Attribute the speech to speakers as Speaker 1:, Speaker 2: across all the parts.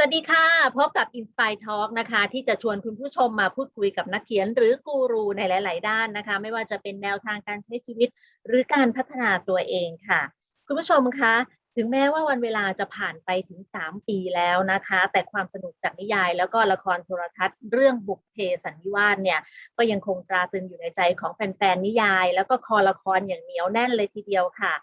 Speaker 1: สวัสดีค่ะ พบกับ Inspire Talk นะคะ ที่จะชวนคุณผู้ชมมาพูดคุยกับนักเขียน หรือกูรูในหลาย ๆ ด้านนะคะ ไม่ว่าจะเป็นแนวทางการใช้ชีวิต หรือการพัฒนาตัวเองค่ะ คุณผู้ชมคะ ถึงแม้ว่าวันเวลาจะผ่านไปถึง 3 ปีแล้วนะคะ แต่ความสนุกจากนิยาย แล้วก็ละครโทรทัศน์ เรื่องบุกเพสันนิวาสเนี่ยก็ยังคงตราตรึงอยู่ในใจของแฟน ๆ นิยาย แล้วก็คอละครอย่างเหนียวแน่นเลยทีเดียวค่ะ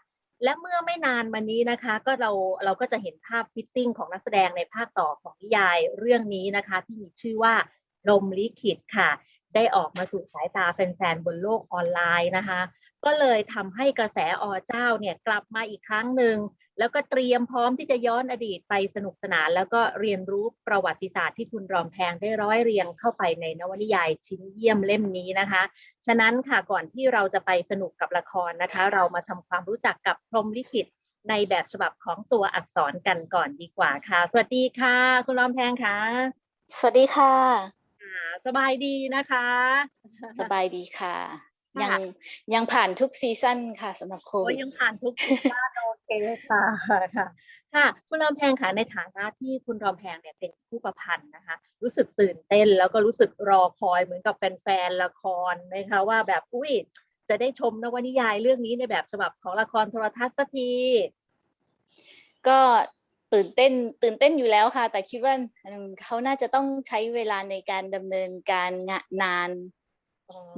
Speaker 1: และเมื่อไม่นานมานี้นะคะ ก็เราเราก็จะเห็นภาพฟิตติ้งของนักแสดงในภาคต่อของนิยายเรื่องนี้นะคะ ที่มีชื่อว่าลมลิขิตค่ะ ได้ออกมาสู่สายตาแฟนๆ บนโลกออนไลน์นะคะ ก็เลยทำให้กระแสอเจ้าเนี่ยกลับมาอีกครั้งหนึ่ง แล้วก็เตรียมพร้อมที่จะย้อนอดีตไปสนุกสนาน แล้วก็เรียนรู้ประวัติศาสตร์ที่คุณรอมแพงได้ร้อยเรียงเข้าไปในนวนิยายชิ้นเยี่ยมเล่มนี้นะคะ ฉะนั้นค่ะก่อนที่เราจะไปสนุกกับละครนะคะ เรามาทำความรู้จักกับพรหมลิขิตในแบบฉบับของตัวอักษรกันก่อนดีกว่าค่ะ สวัสดีค่ะ คุณรอมแพงค่ะ
Speaker 2: สวัสดีค่ะ
Speaker 1: อ่าสบายดีนะคะ
Speaker 2: สบายดีค่ะ
Speaker 1: ค่ะ
Speaker 2: ยังยังผ่านทุกซีซั่นค่ะสำหรับโค
Speaker 1: โอ้
Speaker 2: วิ
Speaker 1: ย
Speaker 2: ด
Speaker 1: ยังผ่านทุกซีซั่นโอเคค่ะค่ะค่ะคุณรอมแพงค่ะในฐานะที่คุณรอมแพงเนี่ยเป็นผู้ประพันธ์นะคะ รู้สึกตื่นเต้นแล้วก็รู้สึกรอคอยเหมือนกับแฟนๆละครนะคะว่าแบบอุ้ยจะได้ชมนวนิยายเรื่องนี้ในแบบฉบับของละครโทรทัศน์สักที
Speaker 2: ก็ตื่นเต้นตื่นเต้นอยู่แล้วค่ะ แต่คิดว่าอืมเขาน่าจะต้องใช้เวลาในการดำเนินการงะนาน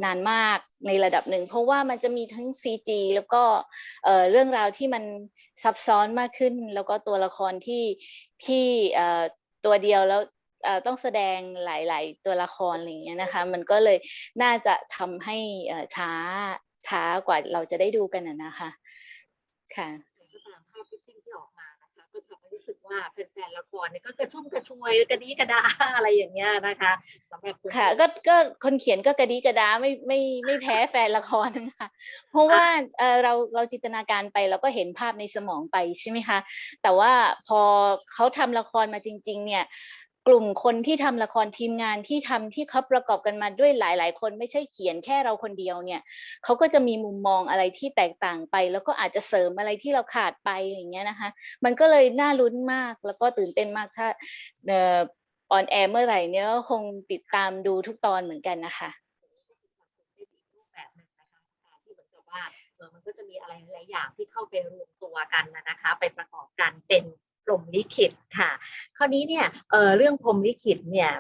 Speaker 2: นานมากในระดับหนึ่ง เพราะว่ามันจะมีทั้ง CG แล้วก็เอ่อเรื่องราวที่มันซับซ้อนมากขึ้น แล้วก็ตัวละครที่ที่ตัวเดียวแล้วต้องแสดงหลาย ๆ ตัวละครอะไรอย่างเงี้ยนะคะ มันก็เลยน่าจะทำให้ช้าช้ากว่าเราจะได้ดูกันนะคะค่ะ
Speaker 1: ว่าแฟนๆละครเนี่ยก็กระชุ่มกระชวยกระดีกระดาอะไรอย่างเงี้ยนะคะสำหรับคุณ
Speaker 2: ค่ะก็ก็คนเขียนก็กระดีกระดาไม่ไม่ไม่แพ้แฟนละครนะคะเพราะว่าเออเราเราจินตนาการไปเราก็เห็นภาพในสมองไปใช่ไหมคะแต่ว่าพอเขาทำละครมาจริง ๆ เนี่ย กลุ่มคนที่ทำละครทีมงานที่ทำที่เขาประกอบกันมาด้วยหลาย ๆ คนไม่ใช่เขียนแค่เราคนเดียวเนี่ยเขาก็จะมีมุมมองอะไรที่แตกต่างไป แล้วก็อาจจะเสริมอะไรที่เราขาดไปอย่างเงี้ยนะคะ มันก็เลยน่าลุ้นมากแล้วก็ตื่นเต้นมากถ้าออนแอร์เมื่อไหร่เนี่ยคงติดตามดูทุกตอนเหมือนกันนะคะ
Speaker 1: แบบมันก็จะมีอะไรหลายอย่างที่เข้าไปรวมตัวกันนะคะ ไปประกอบกันเป็น พรมลิขิตค่ะ คราวนี้เนี่ยเเรื่องพรมลิขิตเนี่ย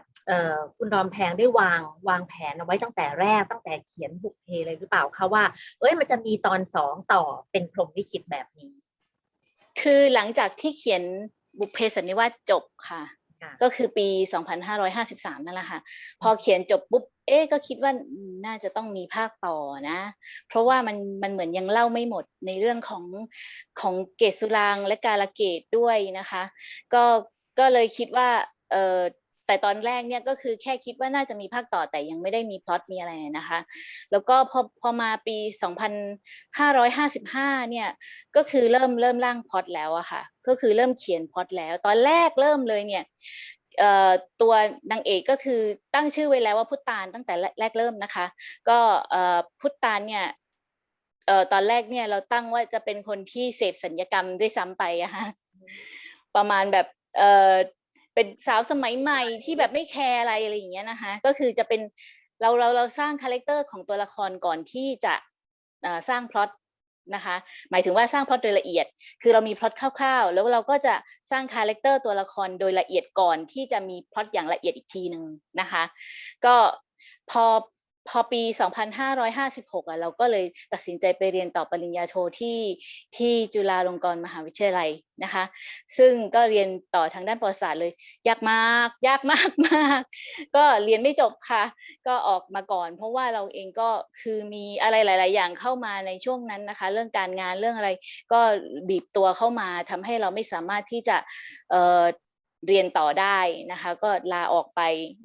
Speaker 1: คุณรอมแพงได้วางวางแผนเอาไว้ตั้งแต่แรกตั้งแต่เขียนบุกเพเลยหรือเปล่าคะว่า เอ้ยมันจะมีตอนสองต่อเป็นพรมลิขิตแบบนี้
Speaker 2: คือหลังจากที่เขียนบุกเพสันนิวาสจบค่ะ ก็คือปี 2553 นั่นแหละค่ะ พอเขียนจบปุ๊บ เอ๊ะก็คิดว่าอืมน่าจะต้องมีภาคต่อนะ เพราะว่ามันมันเหมือนยังเล่าไม่หมดในเรื่องของของเกศสุรางค์และกาลเกตด้วยนะคะ ก็ก็เลยคิดว่าเออ แต่ตอนแรกเนี่ยก็คือแค่คิดว่าน่าจะมีภาคต่อแต่ยังไม่ได้มีพล็อตมีอะไรนะคะ แล้วก็พอพอมาปี 2555 เนี่ยก็คือเริ่มเริ่มร่างพล็อตแล้วอะค่ะ ก็คือเริ่มเขียนพล็อตแล้ว ตอนแรกเริ่มเลยเนี่ยตัวนางเอกก็คือตั้งชื่อไว้แล้วว่าพุทธานตั้งแต่แรกเริ่มนะคะ ก็พุทธานเนี่ยตอนแรกเนี่ยเราตั้งว่าจะเป็นคนที่เสพสัญญกรรมด้วยซ้ำไปอะค่ะประมาณแบบ เป็นสาวสมัยใหม่ที่แบบไม่แคร์อะไรอะไรอย่างเงี้ยนะคะก็คือจะเป็นเราเราเราสร้างคาแรคเตอร์ของตัวละครก่อนที่จะสร้างพล็อตนะคะหมายถึงว่าสร้างพล็อตโดยละเอียด คือเรามีพล็อตคร่าวๆ แล้วเราก็จะสร้างคาแรคเตอร์ตัวละครโดยละเอียดก่อนที่จะมีพล็อตอย่างละเอียดอีกทีหนึ่งนะคะ ก็พอ พอปี 2556อะเราก็เลยตัดสินใจไปเรียนต่อปริญญาโทที่ที่จุฬาลงกรณ์มหาวิทยาลัยนะคะ ซึ่งก็เรียนต่อทางด้านประวัติศาสตร์เลย ยากมาก ยากมากมากก็เรียนไม่จบค่ะ ก็ออกมาก่อน เพราะว่าเราเองก็คือมีอะไรหลาย ๆ อย่างเข้ามาในช่วงนั้นนะคะ เรื่องการงานเรื่องอะไรก็บีบตัวเข้ามาทำให้เราไม่สามารถที่จะเอ่อ เรียนต่อได้นะคะ ก็ลาออกไป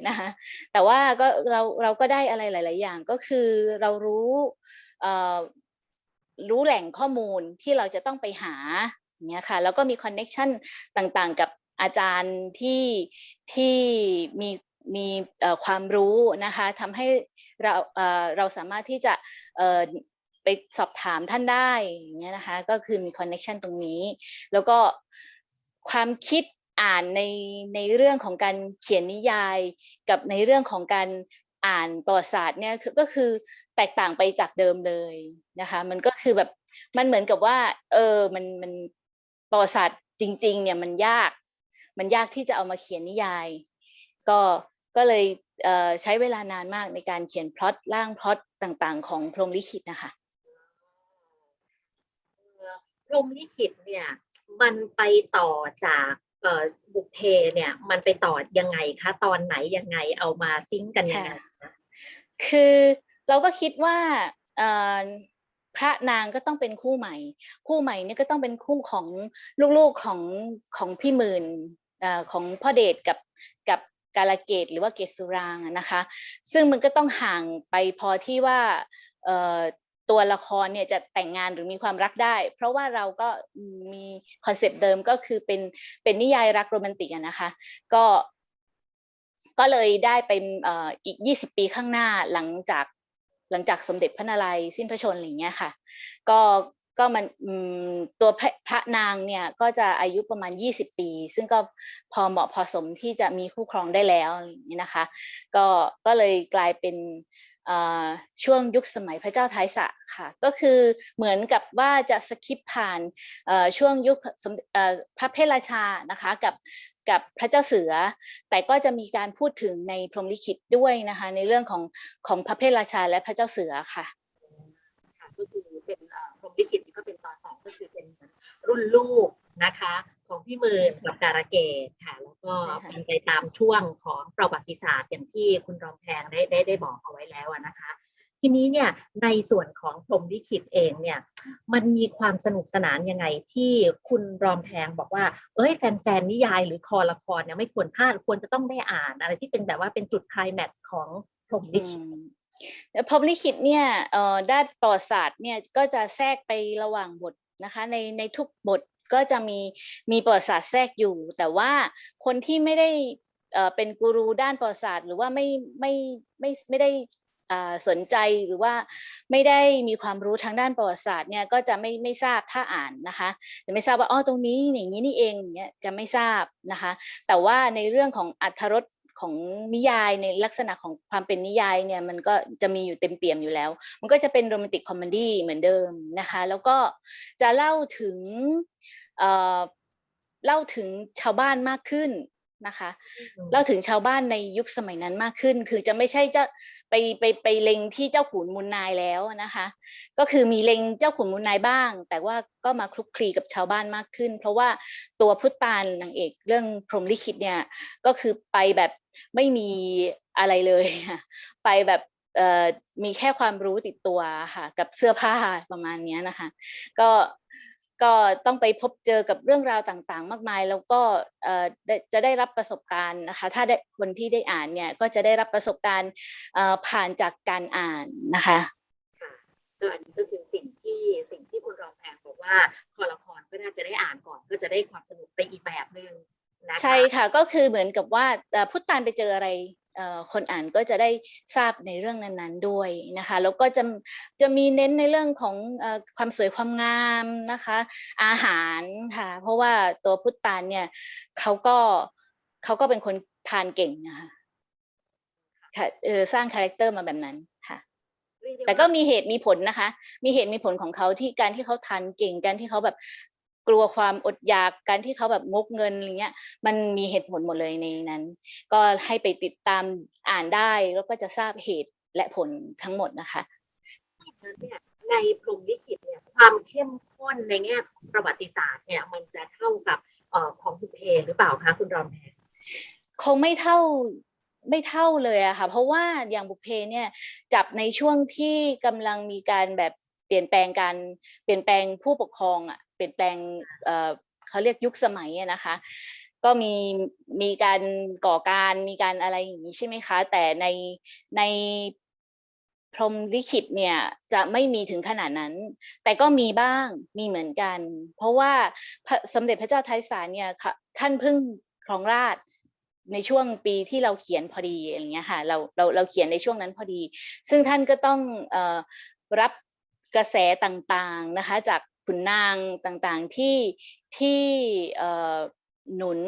Speaker 2: นะคะแต่ว่าก็เราเราก็ได้อะไรหลาย ๆ อย่างก็คือเรารู้รู้แหล่งข้อมูลที่เราจะต้องไปหาอย่างเงี้ยค่ะแล้วก็มีคอนเน็ชันต่างๆ กับอาจารย์ที่ที่มีมีความรู้นะคะทำให้เราเราสามารถที่จะไปสอบถามท่านได้อย่างเงี้ยนะคะ ก็คือมีคอนเน็ชันตรงนี้ แล้วก็ความคิด อ่านในในเรื่องของการเขียนนิยาย กับในเรื่องของการอ่านประวัติศาสตร์เนี่ยก็คือแตกต่างไปจากเดิมเลยนะคะ มันก็คือแบบมันเหมือนกับว่า เออมันมันประวัติศาสตร์จริง ๆ เนี่ยมันยาก มันยากที่จะเอามาเขียนนิยาย ก็ก็เลยเใช้เวลานานมากในการเขียนพล็อตร่างพล็อตต่างๆ ของพรหมลิขิตนะคะ
Speaker 1: พรหมลิขิตเนี่ย มันไปต่อจาก บุพเพเนี่ยมันไปต่อยังไงคะ ตอนไหนยังไงเอามาซิงกันยังไงคะ
Speaker 2: คือเราก็คิดว่าพระนางก็ต้องเป็นคู่ใหม่ คู่ใหม่เนี่ยก็ต้องเป็นคู่ของลูกๆของของพี่หมื่นอของพ่อเดชกับกับกาลเกตหรือว่าเกศสุรางนะคะ ซึ่งมันก็ต้องห่างไปพอที่ว่าเตัวละครเนี่ยจะแต่งงานหรือมีความรักได้ เพราะว่าเราก็มีคอนเซปต์เดิมก็คือเป็นเป็นนิยายรักโรแมนติกนะคะ ก็ก็เลยได้เป็นอีก 20 ปีข้างหน้าหลังจากหลังจากสมเด็จพระนารายณ์สิ้นพระชนม์อะไรอย่างเงี้ยค่ะ ก็ก็มันตัวพระพระนางเนี่ยก็จะอายุประมาณ 20 ปี ซึ่งก็พอเหมาะพอสมที่จะมีคู่ครองได้แล้วอย่างเงี้ยนะคะ ก็ก็เลยกลายเป็น ช่วงยุคสมัยพระเจ้าไทยสะค่ะ ก็คือเหมือนกับว่าจะสคิปผ่านช่วงยุคพระเพทราชานะคะกับกับพระเจ้าเสือ แต่ก็จะมีการพูดถึงในพรหมลิขิตด้วยนะคะในเรื่องของของพระเพทราชาและพระเจ้าเสือค่ะ
Speaker 1: ค่ะก็คือเป็นพรหมลิขิตก็เป็นตอนสองก็คือเป็นรุ่นลูกนะคะของพี่มืนกับการะเกด ก็เป็นไปตามช่วงของประวัติศาสตร์อย่างที่คุณรองแพงได้ได้ได้บอกเอาไว้แล้วนะคะ ทีนี้เนี่ยในส่วนของพรหมลิขิตเองเนี่ยมันมีความสนุกสนานยังไงที่คุณรอมแพงบอกว่า เอ้ยแฟนๆนิยายหรือคอละครเนี่ยไม่ควรพลาดควรจะต้องได้อ่านอะไรที่เป็นแบบว่าเป็นจุดคลแม็กซ์ของพรหมลิขิต
Speaker 2: พรหมลิขิตเนี่ยเอ่อด้านประวัติศาสตร์เนี่ยก็จะแทรกไประหว่างบทนะคะในในทุกบท ก็จะมีมีประวัติศาสตร์แทรกอยู่ แต่ว่าคนที่ไม่ได้เป็นกูรูด้านประวัติศาสตร์ หรือว่าไม่ไม่ไม่ไม่ได้สนใจหรือว่าไม่ได้มีความรู้ทางด้านประวัติศาสตร์เนี่ยก็จะไม่ไม่ทราบถ้าอ่านนะคะจะไม่ทราบว่าอ๋อตรงนี้อย่างนี้นี่เองเงี้ยจะไม่ทราบนะคะ แต่ว่าในเรื่องของอัธรสของนิยายในลักษณะของความเป็นนิยายเนี่ยมันก็จะมีอยู่เต็มเปี่ยมอยู่แล้ว มันก็จะเป็นโรแมนติกคอมเมดี้เหมือนเดิมนะคะ แล้วก็จะเล่าถึง เอ่อเล่าถึงชาวบ้านมากขึ้นนะคะเล่าถึงชาวบ้านในยุคสมัยนั้นมากขึ้น คือจะไม่ใช่จะไปไปไปเล็งที่เจ้าขุนมูลนายแล้วนะคะ ก็คือมีเล็งเจ้าขุนมูลนายบ้าง แต่ว่าก็มาคลุกคลีกับชาวบ้านมากขึ้น เพราะว่าตัวพุทธานนางเอกเรื่องพรหมลิขิตเนี่ยก็คือไปแบบไม่มีอะไรเลยค่ะไปแบบเอ่อมีแค่ความรู้ติดตัวค่ะ กับเสื้อผ้าประมาณเนี้ยนะคะ ก็ ก็ต้องไปพบเจอกับเรื่องราวต่างๆ มากมาย แล้วก็เอ่อได้จะได้รับประสบการณ์นะคะ ถ้าได้คนที่ได้อ่านเนี่ยก็จะได้รับประสบการณ์เอ่อผ่านจากการอ่านนะคะ
Speaker 1: ค่ะก็อันนี้ก็คือสิ่งที่สิ่งที่คุณรองแพงบอกว่าคอละครก็น่าจะได้อ่านก่อน ก็จะได้ความสนุกไปอีกแบบหนึ่งนะคะ
Speaker 2: ใช่ค่ะก็คือเหมือนกับว่าเอ่อพุทธานไปเจออะไรเอ่อ คนอ่านก็จะได้ทราบในเรื่องนั้นๆด้วยนะคะแล้วก็จะจะมีเน้นในเรื่องของเอ่อความสวยความงามนะคะอาหารค่ะเพราะว่าตัวพุทธานเนี่ยเขาก็เขาก็เป็นคนทานเก่งนะคะค่ะเออสร้างคาแรคเตอร์มาแบบนั้นค่ะ
Speaker 1: เรียได้
Speaker 2: แต่ก็
Speaker 1: ว่า
Speaker 2: มีเหตุมีผลนะคะ มีเหตุมีผลของเขาที่การที่เขาทานเก่งการที่เขาแบบ กลัวความอดอยากการที่เขาแบบงกเงินอะไรเงี้ย มันมีเหตุผลหมดเลยในนั้น ก็ให้ไปติดตามอ่านได้แล้วก็จะทราบเหตุและผลทั้งหมดนะคะ
Speaker 1: นั้นเนี่ยในพรหมลิขิตเนี่ยความเข้มข้นในแง่ของประวัติศาสตร์เนี่ยมันจะเท่ากับเอ่อของบุพเพหรือเปล่าคะคุณรอมแพง
Speaker 2: คงไม่เท่าไม่เท่าเลยอะค่ะ เพราะว่าอย่างบุพเพเนี่ยจับในช่วงที่กำลังมีการแบบเปลี่ยนแปลงการเปลี่ยนแปลงผู้ปกครองอะเป ลี่ยนแปลงเขาเรียกยุคสมัยอะนะคะ ก็มีมีการก่อการมีการอะไรอย่างนี้ใช่ไหมคะ แต่ในในพรมลิขิตเนี่ยจะไม่มีถึงขนาดนั้น แต่ก็มีบ้างมีเหมือนกัน เพราะว่าสมเด็จพระเจ้าไทยสารเนี่ยท่านเพิ่งครองราชในช่วงปีที่เราเขียนพอดีอย่างเงี้ยค่ะเราเราเราเขียนในช่วงนั้นพอดี ซึ่งท่านก็ต้องอรับกระแสต่างๆนะคะจาก ขุนนางต่างๆที่ที่หนุน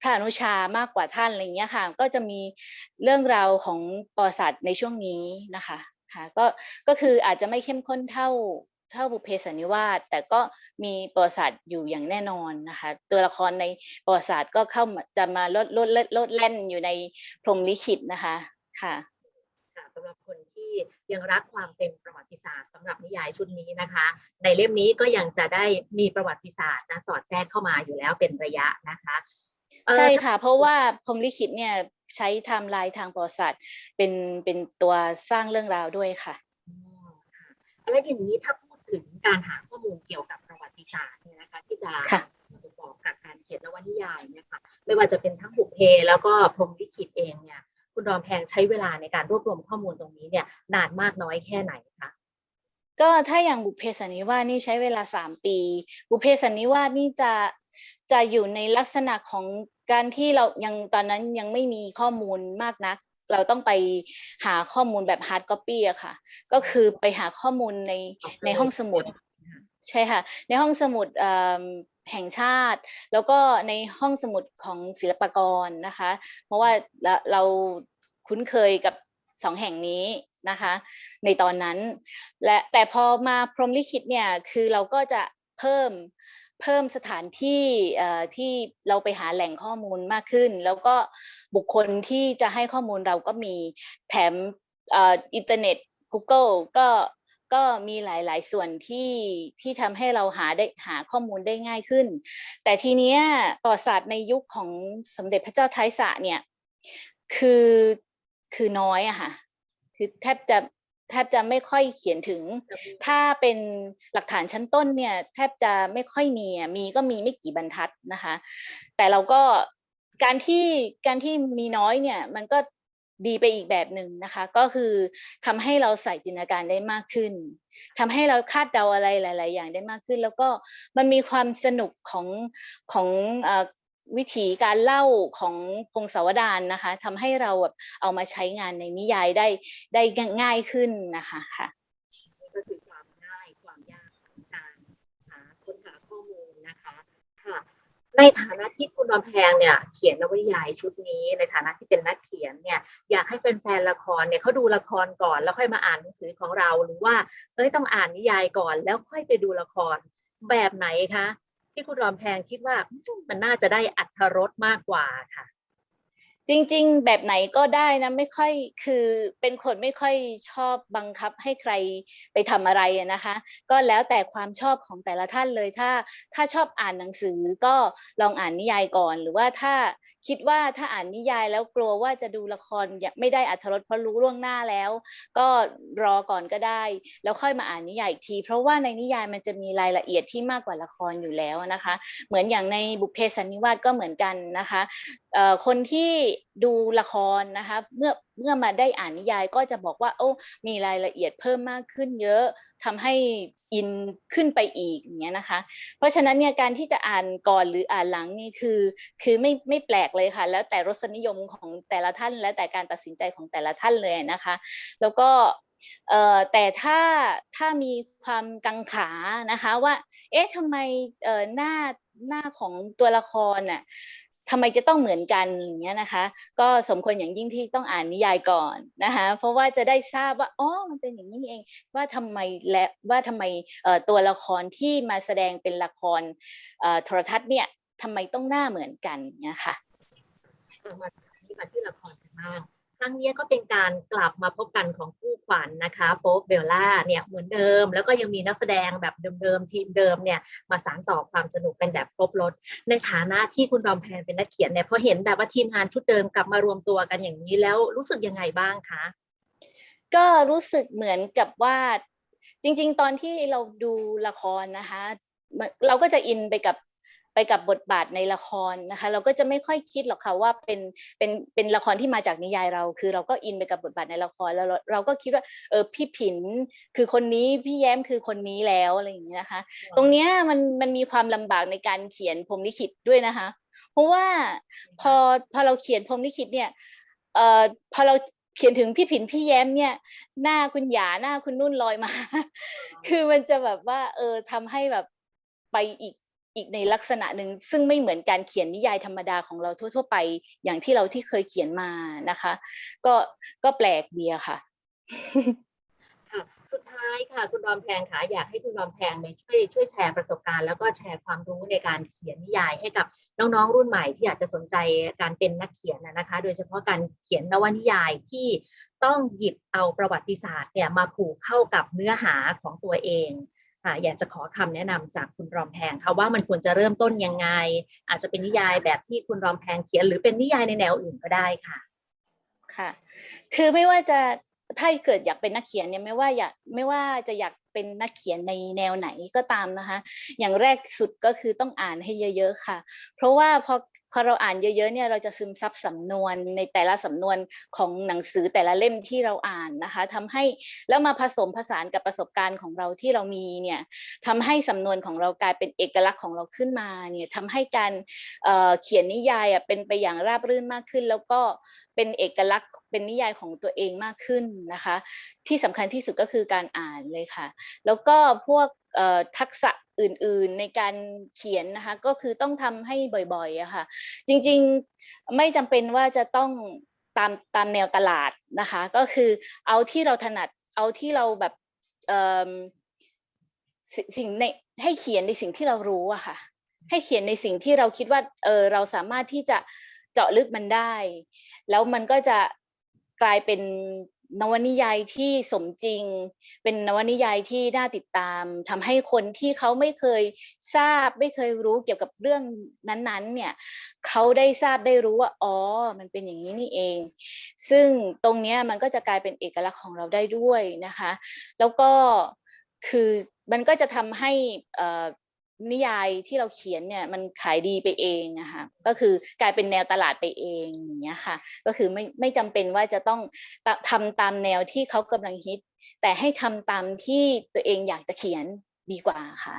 Speaker 2: พระอนุชามากกว่าท่านอะไรเงี้ยค่ะ ก็จะมีเรื่องราวของประวัตว์ในช่วงนี้นะคะค่ะก็ก็คืออาจจะไม่เข้มข้นเท่าเท่าบุเพสันนิวาสแต่ก็มีประวัติศาสตร์อยู่อย่างแน่นอนนะคะ ตัวละครในประวัติศาสตร์ก็เข้าจะมาลดลดลดลดแล่นอยู่ในพรมลิขิตนะคะค่ะ
Speaker 1: สำหรับคน ยังรักความเป็นประวัติศาสตร์สำหรับนิยายชุดนี้นะคะ ในเล่มนี้ก็ยังจะได้มีประวัติศาสตร์นะสอดแทรกเข้ามาอยู่แล้วเป็นระยะนะคะเอ่อ
Speaker 2: ใช่ค่ะ เพราะว่าพรหมลิขิตเนี่ยใช้ไทม์ไลน์ทางประวัติศาสตร์เป็นเป็นตัวสร้างเรื่องราวด้วยค่ะ
Speaker 1: อ๋อค่ะแล้วทีนี้ถ้าพูดถึงการหาข้อมูลเกี่ยวกับประวัติศาสตร์เนี่ยนะคะ ที่จะ
Speaker 2: ค่ะ
Speaker 1: ประกอบกับการเขียนนวนิยายเนี่ยค่ะไม่ว่าจะเป็นทั้งบุพเพแล้วก็พรหมลิขิตเองเนี่ย คุณรอมแพงใช้เวลาในการรวบรวมข้อมูลตรงนี้เนี่ยนานมากน้อยแค่ไหนคะ
Speaker 2: ก็ถ้าอย่างบุพเพสันนิวาสนี่ใช้เวลาสามปี บุพเพสันนิวาสนี่จะจะอยู่ในลักษณะของการที่เรายังตอนนั้นยังไม่มีข้อมูลมากนัก เราต้องไปหาข้อมูลแบบฮาร์ดคอปปี้อะค่ะ ก็คือไปหาข้อมูลในในห้องสมุด ใช่ค่ะ ในห้องสมุดเอิ่ม แห่งชาติ แล้วก็ในห้องสมุดของศิลปากรนะคะ เพราะว่าเราคุ้นเคยกับสองแห่งนี้นะคะ ในตอนนั้นและแต่พอมาพรมลิขิตเนี่ยคือเราก็จะเพิ่มเพิ่มสถานที่ที่เราไปหาแหล่งข้อมูลมากขึ้น แล้วก็บุคคลที่จะให้ข้อมูลเราก็มีแถมอ่ออินเทอร์เน็ต Google ก็ ก็มีหลาย ๆ ส่วนที่ที่ทำให้เราหาได้หาข้อมูลได้ง่ายขึ้น แต่ทีเนี้ยประวัติศาสตร์ในยุคของสมเด็จพระเจ้าไทยสระเนี่ยคือคือน้อยอะค่ะคือแทบจะแทบจะไม่ค่อยเขียนถึง ถ้าเป็นหลักฐานชั้นต้นเนี่ยแทบจะไม่ค่อยมีอะมีก็มีไม่กี่บรรทัดนะคะ แต่เราก็การที่การที่มีน้อยเนี่ยมันก็ ดีไปอีกแบบหนึ่งนะคะ ก็คือทำให้เราใส่จินตนาการได้มากขึ้นทำให้เราคาดเดาอะไรหลาย ๆ อย่างได้มากขึ้น แล้วก็มันมีความสนุกของของอวิธีการเล่าของพงศาวดารนะคะทำให้เราแบบเอามาใช้งานในนิยายได้ได้ง่ายขึ้นนะคะค่ะ
Speaker 1: นี่ก็คือความง่ายความยากของการหาค้นหาข้อมูลนะคะค่ะ ในฐานะที่คุณรอมแพงเนี่ยเขียนนวนิยายชุดนี้ ในฐานะที่เป็นนักเขียนเนี่ยอยากให้แฟนๆละครเนี่ยเขาดูละครก่อนแล้วค่อยมาอ่านหนังสือของเราหรือว่าเอ้ยต้องอ่านนิยายก่อน แล้วค่อยไปดูละครแบบไหนคะที่คุณรอมแพงคิดว่ามมันน่าจะได้อัธรสมากกว่าค่ะ
Speaker 2: จริงๆ แบบไหนก็ได้นะไม่ค่อยคือเป็นคนไม่ค่อยชอบบังคับให้ใครไปทำอะไรนะคะ ก็แล้วแต่ความชอบของแต่ละท่านเลยถ้า ถ้าชอบอ่านหนังสือก็ลองอ่านนิยายก่อน หรือว่าถ้า คิดว่าถ้าอ่านนิยายแล้วกลัวว่าจะดูละครไม่ได้อัธรสเพราะรู้ล่วงหน้าแล้ว ก็รอก่อนก็ได้ แล้วค่อยมาอ่านนิยายอีกที เพราะว่าในนิยายมันจะมีรายละเอียดที่มากกว่าละครอยู่แล้วนะคะ เหมือนอย่างในบุพเพสันนิวาสก็เหมือนกันนะคะคนที่ ดูละครนะคะเมื่อเมื่อมาได้อ่านนิยายก็จะบอกว่า โอ้มีรายละเอียดเพิ่มมากขึ้นเยอะทำให้อินขึ้นไปอีกอย่างเงี้ยนะคะ เพราะฉะนั้นเนี่ยการที่จะอ่านก่อนหรืออ่านหลังนี่คือ คือไม่ไม่แปลกเลยค่ะ แล้วแต่รสนิยมของแต่ละท่าน และแต่การตัดสินใจของแต่ละท่านเลยนะคะ แล้วก็เอ่อแต่ถ้าถ้ามีความกังขานะคะว่า เอ๊ะทำไมเอ่อหน้าหน้าของตัวละครน่ะ ทำไมจะต้องเหมือนกันอย่างเงี้ยนะคะ ก็สมควรอย่างยิ่งที่ต้องอ่านนิยายก่อนนะคะเพราะว่าจะได้ทราบว่าอ๋อมันเป็นอย่างนี้เองว่าทำไมและว่าทำไมตัวละครที่มาแสดงเป็นละครโทรทัศน์เนี่ยทำไมต้องหน้าเหมือนกันเนี่ยค่ะ
Speaker 1: มาที่ละครกันมาก ครั้งนี้ก็เป็นการกลับมาพบกันของคู่ขวัญนะคะโป๊ปเบลล่าเนี่ยเหมือนเดิม แล้วก็ยังมีนักแสดงแบบเดิมๆทีมเดิมเนี่ยมาสานต่อความสนุกเป็นแบบครบรถ ในฐานะที่คุณรอมแพนเป็นนักเขียนเนี่ยพอเห็นแบบว่าทีมงานชุดเดิมกลับมารวมตัวกันอย่างนี้แล้วรู้สึกยังไงบ้างคะ
Speaker 2: ก็รู้สึกเหมือนกับว่าจริง ๆ ตอนที่เราดูละครนะคะ เราก็จะอินไปกับ ไปกับบทบาทในละครนะคะ เราก็จะไม่ค่อยคิดหรอกค่ะว่าเป็นเป็นเป็นละครที่มาจากนิยายเรา คือเราก็อินไปกับบทบาทในละครแล้วเราก็คิดว่าเออพี่ผินคือคนนี้พี่แย้มคือคนนี้แล้วอะไรอย่างเงี้ยนะคะ ตรงเนี้ยมันมันมีความลำบากในการเขียนพรมลิขิตด้วยนะคะ เพราะว่าพอพอเราเขียนพรมลิขิตเนี่ยเอ่อพอเราเขียนถึงพี่ผินพี่แย้มเนี่ย หน้าคุณหยาหน้าคุณนุ่นลอยมา คือมันจะแบบว่า เออทำให้แบบไปอีก อีกในลักษณะหนึ่งซึ่งไม่เหมือนการเขียนนิยายธรรมดาของเราทั่ว ๆ ไป อย่างที่เราที่เคยเขียนมานะคะ ก็ก็แปลกดีอะค่ะ
Speaker 1: ค่ะ สุดท้ายค่ะ คุณรอมแพงค่ะอยากให้คุณรอมแพงเนี่ยช่วยช่วยแชร์ประสบการณ์แล้วก็แชร์ความรู้ในการเขียนนิยายให้กับน้องๆรุ่นใหม่ที่อยากจะสนใจการเป็นนักเขียนนะคะ โดยเฉพาะการเขียนนวนิยายที่ต้องหยิบเอาประวัติศาสตร์เนี่ยมาผูกเข้ากับเนื้อหาของตัวเอง อยากจะขอคำแนะนำจากคุณรอมแพงค่ะว่ามันควรจะเริ่มต้นยังไง อาจจะเป็นนิยายแบบที่คุณรอมแพงเขียน หรือเป็นนิยายในแนวอื่นก็ได้ค่ะ
Speaker 2: ค่ะ คือไม่ว่าจะถ้าเกิดอยากเป็นนักเขียนเนี่ยไม่ว่าอยากไม่ว่าจะอยากเป็นนักเขียนในแนวไหนก็ตามนะคะ อย่างแรกสุดก็คือต้องอ่านให้เยอะ ๆ ค่ะ เพราะว่าพอพ อเราอ่านเยอะๆเนี่ยเราจะซึมซับสำนวนในแต่ละสำนวนของหนังสือแต่ละเล่มที่เราอ่านนะคะทำให้แล้วมาผสมผสานกับประสบการณ์ของเราที่เรามีเนี่ยทำให้สำนวนของเรากลายเป็นเอกลักษณ์ของเราขึ้นมาเนี่ยทำให้การเเขียนนิยายอะเป็นไปอย่างราบรื่นมากขึ้น แล้วก็เป็นเอกลักษณ์เป็นนิยายของตัวเองมากขึ้นนะคะ ที่สำคัญที่สุดก็คือการอ่านเลยค่ะ แล้วก็พวก ทักษะอื่นๆในการเขียนนะคะก็คือต้องทำให้บ่อยๆอะค่ะจริงๆไม่จำเป็นว่าจะต้องตามตามแนวตลาดนะคะก็คือเอาที่เราถนัดเอาที่เราแบบสิสิ่งในให้เขียนในสิ่งที่เรารู้อะค่ะให้เขียนในสิ่งที่เราคิดว่าเออเราสามารถที่จะเจาะลึกมันได้ แล้วมันก็จะกลายเป็น นวนิยายที่สมจริง เป็นนวนิยายที่น่าติดตามทำให้คนที่เขาไม่เคยทราบไม่เคยรู้เกี่ยวกับเรื่องนั้นๆ เนี่ยเขาได้ทราบได้รู้ว่าอ๋อ มันเป็นอย่างนี้นี่เอง ซึ่งตรงเนี้ยมันก็จะกลายเป็นเอกลักษณ์ของเราได้ด้วยนะคะ แล้วก็คือมันก็จะทำให้อ่อ นิยายที่เราเขียนเนี่ยมันขายดีไปเองนะคะก็คือกลายเป็นแนวตลาดไปเองอย่างเงี้ยค่ะ ก็คือไม่ไม่จำเป็นว่าจะต้องตะทำตามแนวที่เขากำลังฮิต แต่ให้ทำตามที่ตัวเองอยากจะเขียนดีกว่าค่ะ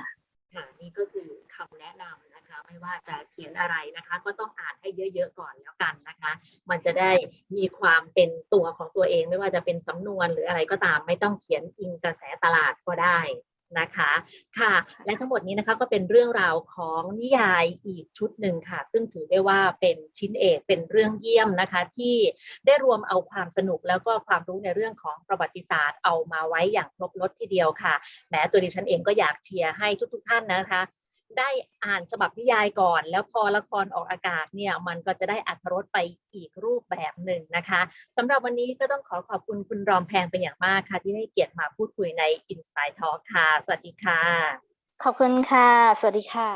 Speaker 1: ค่ะนี่ก็คือคำแนะนำนะคะ ไม่ว่าจะเขียนอะไรนะคะ ก็ต้องอ่านให้เยอะๆก่อนแล้วกันนะคะ มันจะได้มีความเป็นตัวของตัวเอง ไม่ว่าจะเป็นสำนวนหรืออะไรก็ตาม ไม่ต้องเขียนอิงกระแสตลาดก็ได้ นะคะค่ะ และทั้งหมดนี้นะคะก็เป็นเรื่องราวของนิยายอีกชุดหนึ่งค่ะ ซึ่งถือได้ว่าเป็นชิ้นเอกเป็นเรื่องเยี่ยมนะคะ ที่ได้รวมเอาความสนุกแล้วก็ความรู้ในเรื่องของประวัติศาสตร์เอามาไว้อย่างครบรถทีเดียวค่ะแม้ตัวดิฉันเองก็อยากเชียร์ให้ทุก ๆ ท่านนะคะ ได้อ่านฉบับนิยายก่อน แล้วพอละครออกอากาศเนี่ยมันก็จะได้อัธรสไปอีกรูปแบบหนึ่งนะคะสำหรับวันนี้ก็ต้องขอขอบคุณคุณรอมแพงเป็นอย่างมากค่ะ ที่ให้เกียรติมาพูดคุยใน Inspire Talk ค่ะ สวัสดีค่ะ
Speaker 2: ขอบคุณค่ะ สวัสดีค่ะ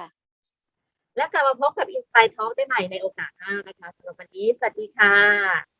Speaker 1: และกลับมาพบกับ Inspire Talk ได้ใหม่ในโอกาสหน้านะคะสำหรับวันนี้สวัสดีค่ะ